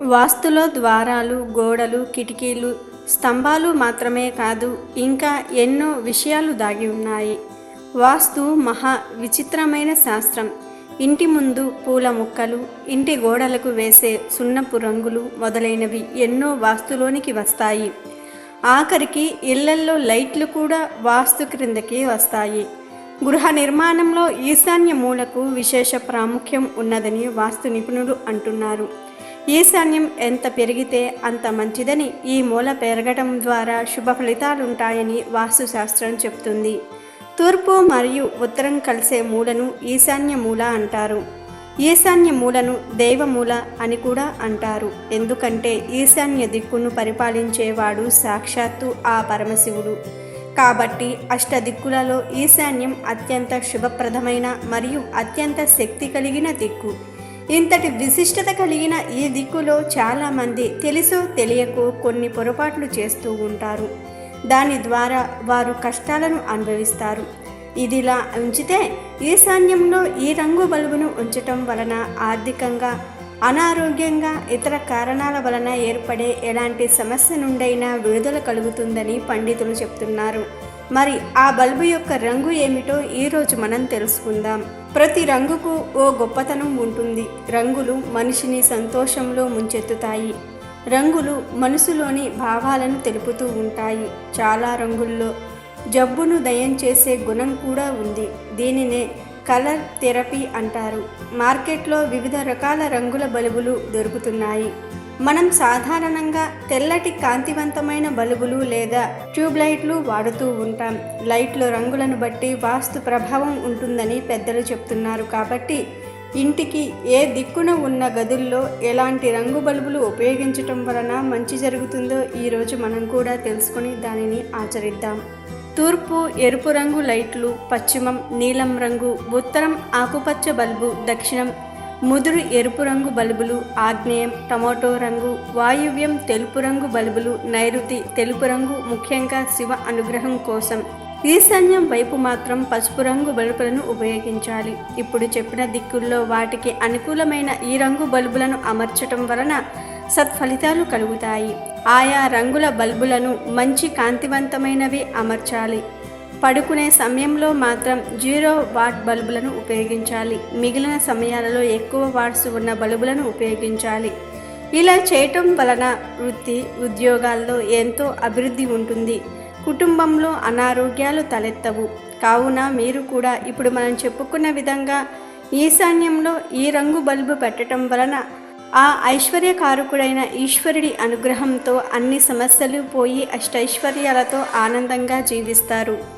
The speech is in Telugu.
వాస్తులో ద్వారాలు గోడలు కిటికీలు స్తంభాలు మాత్రమే కాదు ఇంకా ఎన్నో విషయాలు దాగి ఉన్నాయి. వాస్తు మహా విచిత్రమైన శాస్త్రం. ఇంటి ముందు పూల మొక్కలు ఇంటి గోడలకు వేసే సున్నపు రంగులు మొదలైనవి ఎన్నో వాస్తులోనికి వస్తాయి. ఆఖరికి ఇళ్ళల్లో లైట్లు కూడా వాస్తు క్రిందకి వస్తాయి. గృహ నిర్మాణంలో ఈశాన్య మూలకు విశేష ప్రాముఖ్యం ఉన్నదని వాస్తు నిపుణులు అంటున్నారు. ఈశాన్యం ఎంత పెరిగితే అంత మంచిదని ఈ మూల పెరగటం ద్వారా శుభ ఫలితాలుంటాయని వాస్తుశాస్త్రం చెప్తుంది. తూర్పు మరియు ఉత్తరం కలిసే మూలను ఈశాన్య మూల అంటారు. ఈశాన్య మూలను దైవమూల అని కూడా అంటారు. ఎందుకంటే ఈశాన్య దిక్కును పరిపాలించేవాడు సాక్షాత్తు ఆ పరమశివుడు. కాబట్టి అష్టదిక్కులలో ఈశాన్యం అత్యంత శుభప్రదమైన మరియు అత్యంత శక్తి కలిగిన దిక్కు. ఇంతటి విశిష్టత కలిగిన ఈ దిక్కులో చాలామంది తెలుసో తెలియకో కొన్ని పొరపాట్లు చేస్తూ ఉంటారు. దాని ద్వారా వారు కష్టాలను అనుభవిస్తారు. ఇదిలా ఉంచితే ఈశాన్యంలో ఈ రంగు బల్బును ఉంచటం వలన ఆర్థికంగా అనారోగ్యంగా ఇతర కారణాల వలన ఏర్పడే ఎలాంటి సమస్య నుండైనా విడుదల కలుగుతుందని పండితులు చెప్తున్నారు. మరి ఆ బల్బు యొక్క రంగు ఏమిటో ఈరోజు మనం తెలుసుకుందాం. ప్రతి రంగుకు ఓ గొప్పతనం ఉంటుంది. రంగులు మనిషిని సంతోషంలో ముంచెత్తుతాయి. రంగులు మనసులోని భావాలను తెలుపుతూ ఉంటాయి. చాలా రంగుల్లో జబ్బును దయం చేసే గుణం కూడా ఉంది. దీనినే కలర్ థెరపీ అంటారు. మార్కెట్లో వివిధ రకాల రంగుల బల్బులు దొరుకుతున్నాయి. మనం సాధారణంగా తెల్లటి కాంతివంతమైన బల్బులు లేదా ట్యూబ్లైట్లు వాడుతూ ఉంటాం. లైట్ల రంగులను బట్టి వాస్తు ప్రభావం ఉంటుందని పెద్దలు చెప్తున్నారు. కాబట్టి ఇంటికి ఏ దిక్కున ఉన్న గదుల్లో ఎలాంటి రంగు బల్బులు ఉపయోగించటం వలన మంచి జరుగుతుందో ఈరోజు మనం కూడా తెలుసుకొని దానిని ఆచరిద్దాం. తూర్పు ఎరుపు రంగు లైట్లు పశ్చిమం నీలం రంగు ఉత్తరం ఆకుపచ్చ బల్బు దక్షిణం ముదురు ఎరుపు రంగు బల్బులు ఆగ్నేయం టమోటో రంగు వాయువ్యం తెలుపు రంగు బల్బులు నైరుతి తెలుపు రంగు ముఖ్యంగా శివ అనుగ్రహం కోసం. ఈశాన్యం వైపు మాత్రం పసుపు రంగు బల్బులను ఉపయోగించాలి. ఇప్పుడు చెప్పిన దిక్కుల్లో వాటికి అనుకూలమైన ఈ రంగు బల్బులను అమర్చటం వలన సత్ఫలితాలు కలుగుతాయి. ఆయా రంగుల బల్బులను మంచి కాంతివంతమైనవి అమర్చాలి. పడుకునే సమయంలో మాత్రం జీరో వాట్ బల్బులను ఉపయోగించాలి. మిగిలిన సమయాలలో ఎక్కువ వాట్స్ ఉన్న బల్బులను ఉపయోగించాలి. ఇలా చేయటం వలన వృత్తి ఉద్యోగాల్లో ఎంతో అభివృద్ధి ఉంటుంది. కుటుంబంలో అనారోగ్యాలు తలెత్తవు. కావున మీరు కూడా ఇప్పుడు మనం చెప్పుకున్న విధంగా ఈశాన్యంలో ఈ రంగు బల్బు పెట్టడం వలన ఆ ఐశ్వర్యకారకుడైన ఈశ్వరుడి అనుగ్రహంతో అన్ని సమస్యలు పోయి అష్టైశ్వర్యాలతో ఆనందంగా జీవిస్తారు.